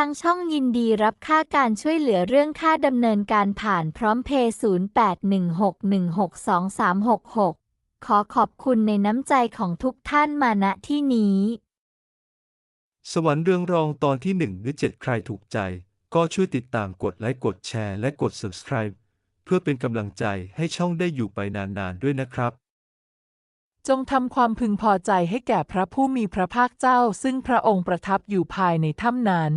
ทางช่องยินดีรับค่าการช่วยเหลือเรื่องค่าดำเนินการผ่านพร้อมเพย์0816162366 ขอขอบคุณในน้ำใจของทุกท่านมาณที่นี้ สวรรค์เรืองรองตอนที่1หรือ7ใครถูกใจ ก็ช่วยติดตามกดไลค์กดแชร์และกด subscribe เพื่อเป็นกำลังใจให้ช่องได้อยู่ไปนานๆด้วยนะครับจงทำความพึงพอใจให้แก่พระผู้มีพระภาคเจ้า ซึ่งพระองค์ประทับอยู่ภายในถ้ำนั้น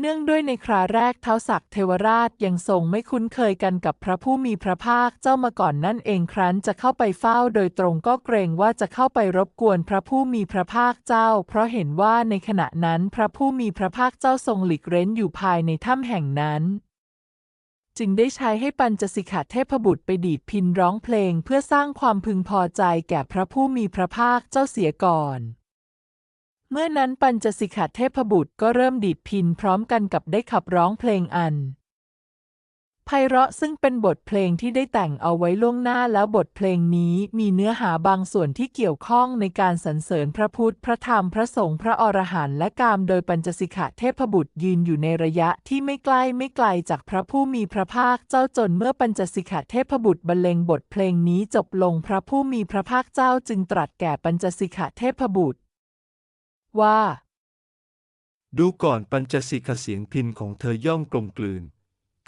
เนื่องด้วยในคราแรกเท้าศักดิ์เทวราชยังทรงไม่คุ้นเคยกันกับพระผู้มีพระภาคเจ้ามาก่อนนั่นเองครั้นจะเข้าไปเฝ้าโดยตรงก็เกรงว่าจะเข้าไปรบกวนพระผู้มีพระภาคเจ้า เพราะเห็นว่าในขณะนั้นพระผู้มีพระภาคเจ้าทรงหลีกเร้นอยู่ภายในถ้ำแห่งนั้น จึงได้ใช้ให้ปัญจสิกขาเทพบุตรไปดีดพินร้องเพลงเพื่อสร้างความพึงพอใจแก่พระผู้มีพระภาคเจ้าเสียก่อน เมื่อนั้นปัญจสิกขาเทพบุตรก็เริ่มดีดพินพร้อมกันกับได้ขับร้องเพลงอันไพเราะซึ่งเป็นบทเพลงที่ได้แต่งเอาไว้ล่วงหน้าแล้วบทเพลงนี้มีเนื้อหาบางส่วนที่เกี่ยวข้องในการสรรเสริญพระพุทธ พระธรรม พระสงฆ์ พระอรหันต์และกามโดยปัญจสิกขาเทพบุตรยืนอยู่ในระยะที่ไม่ใกล้ไม่ไกลจากพระผู้มีพระภาคเจ้าจนเมื่อปัญจสิกขาเทพบุตรบรรเลงบทเพลงนี้จบลงพระผู้มีพระภาคเจ้าจึงตรัสแก่ปัญจสิกขาเทพบุตร ว่า ดูก่อนปัญจสิกขเสียงพินของเธอย่อมกลมกลืน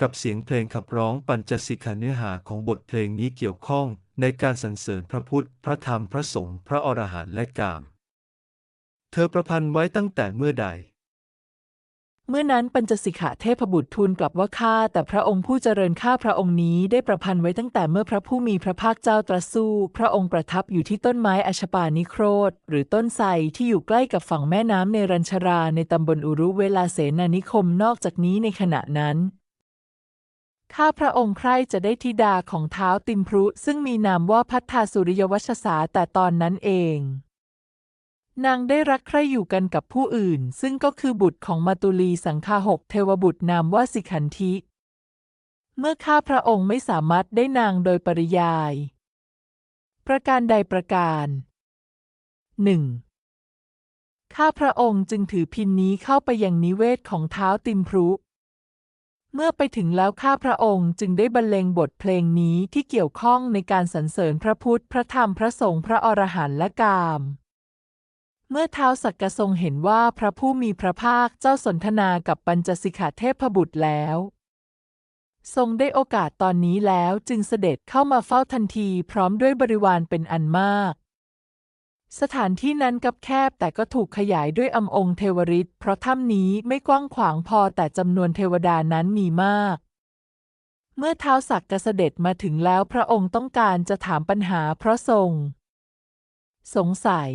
กับเสียงเพลงขับร้องปัญจสิกขเนื้อหาของบทเพลงนี้เกี่ยวข้องในการสรรเสริญพระพุทธ พระธรรมพระสงฆ์พระอรหันต์และกาม เธอประพันธ์ไว้ตั้งแต่เมื่อใด เมื่อนั้นปัญจสิกขาเทพบุตรทูลกลับว่าข้าแต่พระองค์ผู้เจริญข้าพระองค์นี้ได้ประพันธ์ไว้ตั้งแต่เมื่อพระผู้มีพระภาคเจ้าตรัสสู้ พระองค์ประทับอยู่ที่ต้นไม้อชปานิโครธ หรือต้นไทรที่อยู่ใกล้กับฝั่งแม่น้ำในรัญชราในตำบลอุรุเวลาเสนานิคมนอกจากนี้ในขณะนั้นข้าพระองค์ใครจะได้ธิดาของเท้าติมพรุซึ่งมีนามว่าพัทธาสุริยวัชสาแต่ตอนนั้นเอง นางได้รักใคร่อยู่กันกับผู้อื่น ซึ่งก็คือบุตรของมาตุลีสังคาหกเทวบุตรนามว่าสิขันธิ เมื่อข้าพระองค์ไม่สามารถได้นางโดยปริยาย ประการใดประการหนึ่งข้าพระองค์จึงถือพินนี้เข้าไปยังนิเวศของเท้าติมพรุ เมื่อไปถึงแล้วข้าพระองค์จึงได้บรรเลงบทเพลงนี้ที่เกี่ยวข้องในการสรรเสริญพระพุทธ พระธรรม พระสงฆ์ พระอรหันต์และกาม เมื่อเท้าวสักกะทรงเห็นว่าพระผู้มีพระภาคเจ้าสนทนากับปัญจสิกขาเทพบุตรแล้ว ทรงได้โอกาสตอนนี้แล้วจึงเสด็จเข้ามาเฝ้าทันทีพร้อมด้วยบริวารเป็นอันมาก สถานที่นั้นกับแคบแต่ก็ถูกขยายด้วยอำองค์เทวฤทธิ์เพราะถ้ำนี้ไม่กว้างขวางพอแต่จำนวนเทวดานั้นมีมากเมื่อเท้าวสักกะเสด็จมาถึงแล้วพระองค์ต้องการจะถามปัญหาเพราะทรง สงสัย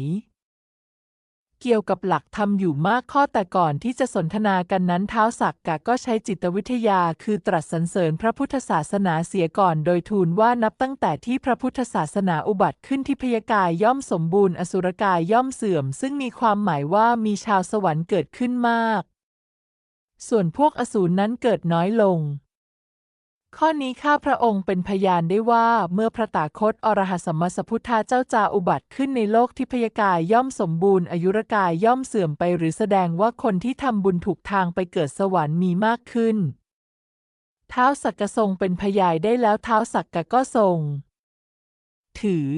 เกี่ยวกับหลักธรรมอยู่มากข้อแต่ก่อนที่จะสนทนากันนั้นเท้าสักกะก็ใช้จิตวิทยาคือตรัสสรรเสริญพระพุทธศาสนาเสียก่อนโดยทูลว่านับตั้งแต่ที่พระพุทธศาสนาอุบัติขึ้นที่พยากายย่อมสมบูรณ์อสุรกายย่อมเสื่อม ซึ่งมีความหมายว่ามีชาวสวรรค์เกิดขึ้นมาก ส่วนพวกอสูรนั้นเกิดน้อยลง ข้อนี้ข้าพระองค์เป็นพยานได้ว่าเมื่อพระตาคตอรหัสสัมมาสัพพุทธาเจ้าจาอุบัติขึ้นในโลกที่พยากายย่อมสมบูรณ์อายุรกายย่อมเสื่อมไปหรือแสดงว่าคนที่ทำบุญถูกทางไปเกิดสวรรค์มีมากขึ้น เท้าสักกะทรงเป็นพยายได้แล้วเท้าสักกะก็ทรง ถือ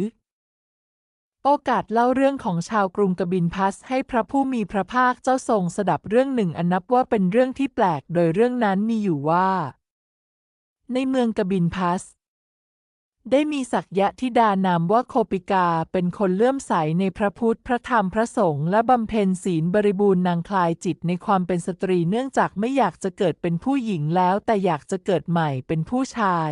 โอกาสเล่าเรื่องของชาวกรุงกบินพัสให้พระผู้มีพระภาคเจ้าทรงสดับเรื่องหนึ่งอันนับว่าเป็นเรื่องที่แปลกโดยเรื่องนั้นมีอยู่ว่า ในเมืองกบินพัส ได้มีสักยะธิดานามว่าโคปิกาเป็นคนเลื่อมใสในพระพุทธพระธรรมพระสงฆ์และบำเพ็ญศีลบริบูรณ์นางคลายจิตในความเป็นสตรีเนื่องจากไม่อยากจะเกิดเป็นผู้หญิงแล้วแต่อยากจะเกิดใหม่เป็นผู้ชาย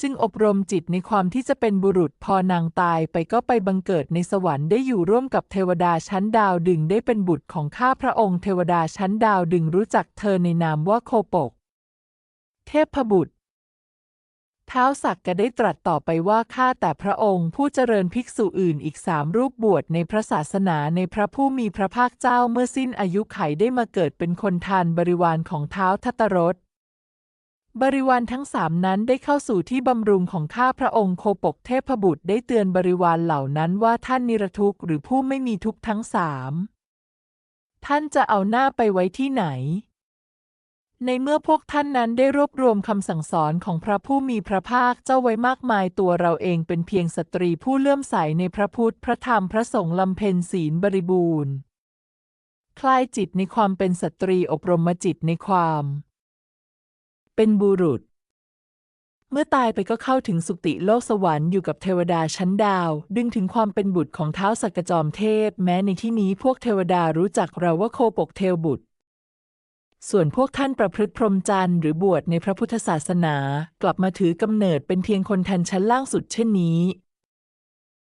จึงอบรมจิตในความที่จะเป็นบุรุษพอนางตายไปก็ไปบังเกิดในสวรรค์ได้อยู่ร่วมกับเทวดาชั้นดาวดึงได้เป็นบุตรของข้าพระองค์เทวดาชั้นดาวดึงรู้จักเธอในนามว่าโคปก เทพบุตร ท้าวสักกะได้ตรัสต่อไปว่าข้าแต่พระองค์ผู้เจริญภิกษุอื่นอีกสามรูปบวชในพระศาสนาในพระผู้มีพระภาคเจ้าเมื่อสิ้นอายุไขได้มาเกิดเป็นคนทานบริวารของเท้าวทัตตรสบริวารทั้งสามนั้นได้เข้าสู่ที่บำรุงของข้าพระองค์โคปกเทพบุตรได้เตือนบริวารเหล่านั้นว่าท่านนิรทุกข์หรือผู้ไม่มีทุกข์ทั้งสาม ท่านจะเอาหน้าไปไว้ที่ไหน ในเมื่อพวกท่านนั้นได้รวบรวมคำสั่งสอนของพระผู้มีพระภาคเจ้าไว้มากมายตัวเราเองเป็นเพียงสตรีผู้เลื่อมใสในพระพุทธพระธรรมพระสงฆ์ลำเพ็ญศีลบริบูรณ์ คลายจิตในความเป็นสตรีอบรมจิตในความ เป็นบุรุษ เมื่อตายไปก็เข้าถึงสุติโลกสวรรค์อยู่กับเทวดาชั้นดาว ดึงถึงความเป็นบุตรของเท้าสักกจอมเทพ แม้ในที่นี้พวกเทวดารู้จักเราว่าโคปกเทวบุตร ส่วนพวกท่านประพฤติพรหมจรรย์หรือบวชในพระพุทธศาสนา กลับมาถือกำเนิดเป็นเพียงคนทันชั้นล่างสุดเช่นนี้